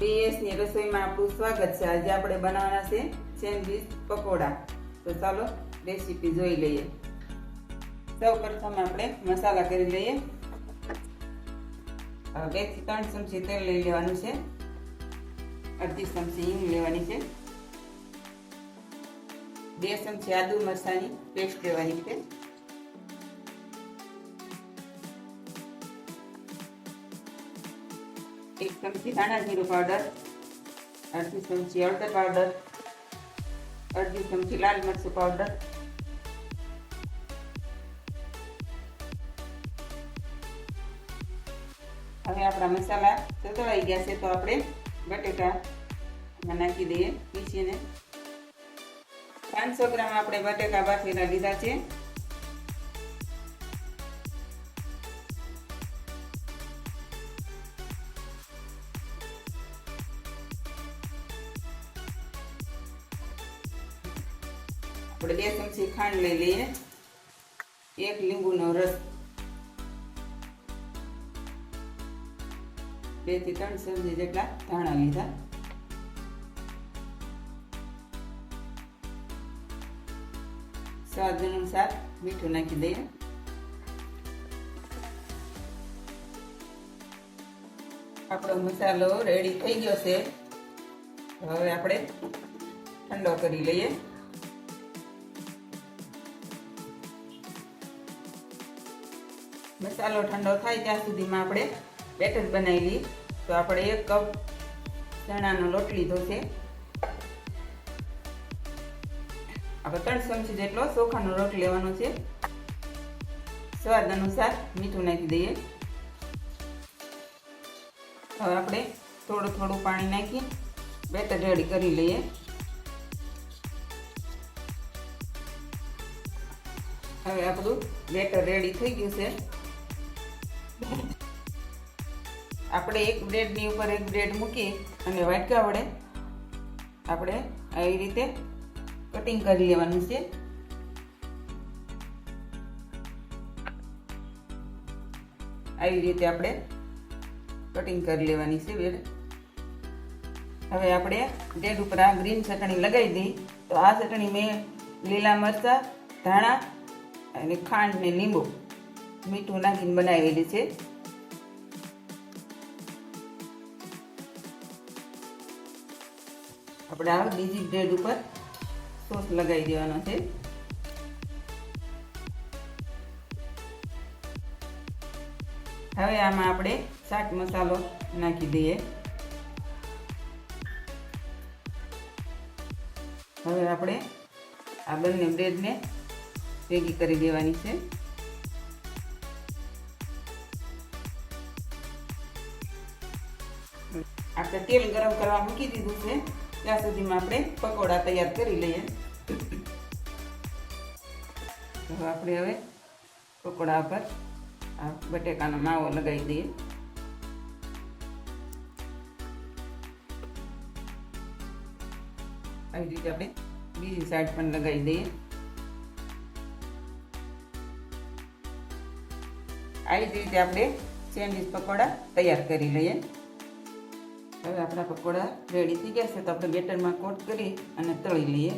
પીએસની રસોઈમાં આપણું સ્વાગત છે. આજે આપણે બનાવવાના છે સેન્ડવીચ પકોડા. તો ચાલો રેસીપી જોઈ લઈએ. સૌ પ્રથમ આપણે મસાલા કરી લઈએ. બેથી ત્રણ ચમચી તેલ લઈ લેવાનું છે. અડધી ચમચી હિંગ લેવાની છે. બે ચમચી આદુ મરસાની પેસ્ટ લેવાની છે. એક ચમચી ધાણા જીરું પાવડર, અડધી ચમચી હળદર પાવડર, અડધી ચમચી લાલ મરચું પાવડર, હવે આપણા મસાલા સતળાઈ ગયા છે તો આપણે બટેકા નાખી દઈએ, પીસીને. પાંચસો ગ્રામ આપણે બટેકા બાફેલા લીધા છે. આપણે બે ચમચી ખાંડ લઈ લઈએ. એક લીંબુનો રસ. બેથી ત્રણ ચમચી જેટલા ધાણા લીધા. સ્વાદ અનુસાર મીઠું નાખી દઈએ. આપણો મસાલો રેડી થઈ ગયો છે. હવે આપણે ઠંડો કરી લઈએ. મસાલો ઠંડો થાય ત્યાં સુધીમાં આપણે બેટર બનાવી લઈએ. તો આપણે એક કપ ચણાનો લોટ લીધો છે. આપણે ત્રણ ચમચી જેટલો ચોખાનો લોટ લેવાનો છે. સ્વાદ અનુસાર મીઠું નાખી દઈએ. હવે આપણે થોડું થોડું પાણી નાખી બેટર રેડી કરી લઈએ. હવે આપણું બેટર રેડી થઈ ગયું છે. આપણે એક બ્રેડની ઉપર એક બ્રેડ મૂકી અને વાટકા વડે આપણે આવી રીતે કટિંગ કરી લેવાનું છે. આવી રીતે આપણે કટિંગ કરી લેવાની છે બ્રેડ હવે આપણે બ્રેડ ઉપર આ ગ્રીન ચટણી લગાવી દઈ. તો આ ચટણી મેં લીલા મરચાં, ધાણા અને ખાંડ ને લીંબુ મીઠું નાખીને બનાવેલી છે. આપણે આ બીજી બ્રેડ ઉપર સોસ લગાવી દેવાનો છે. હવે આમાં આપણે ચાટ મસાલો નાખી દઈએ. હવે આપણે આ બંને બ્રેડને ભેગી કરી દેવાની છે. આપણે તેલ ગરમ કરવા મૂકી દીધું છે. ત્યાં સુધીમાં આપણે પકોડા તૈયાર કરી લઈએ. તો આપણે હવે પકોડા પર આ બટેકાનો માવો લગાવી દઈએ. આવી રીતે આપણે બીજી સાઈડ પણ લગાવી દઈએ. આવી રીતે આપણે સેન્ડવીચ પકોડા તૈયાર કરી લઈએ. હવે આપણા પકોડા રેડી થઈ ગયા છે તો આપણે બેટરમાં કોટ કરી અને તળી લઈએ.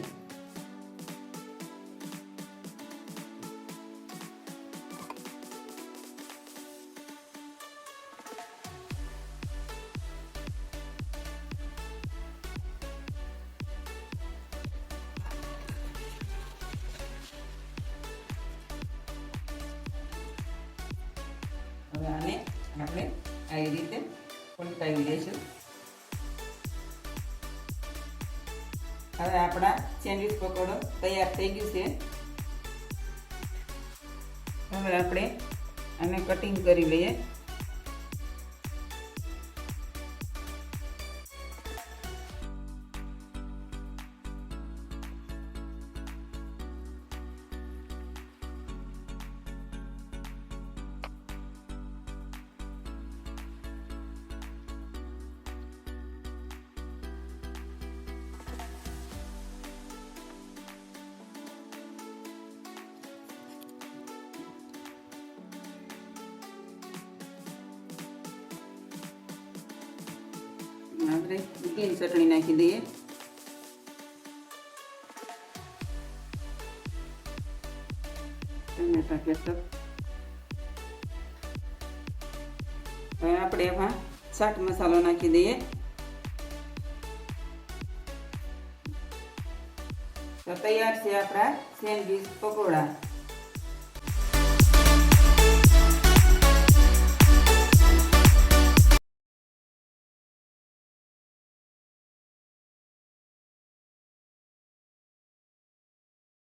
હવે આને આપણે આવી રીતે પલટાવી લઈશું. હવે આપણા સેન્ડવિચ પકોડો તૈયાર થઈ ગયું છે. હવે આપણે આને કટિંગ કરી લઈએ. ગ્રીન ચટણી નાખી દઈએ. ટમેટા કેચપ હવે આપણે એમાં ચાટ મસાલો નાખી દઈએ. તો તૈયાર છે આપણા સેન્ડવીચ પકોડા.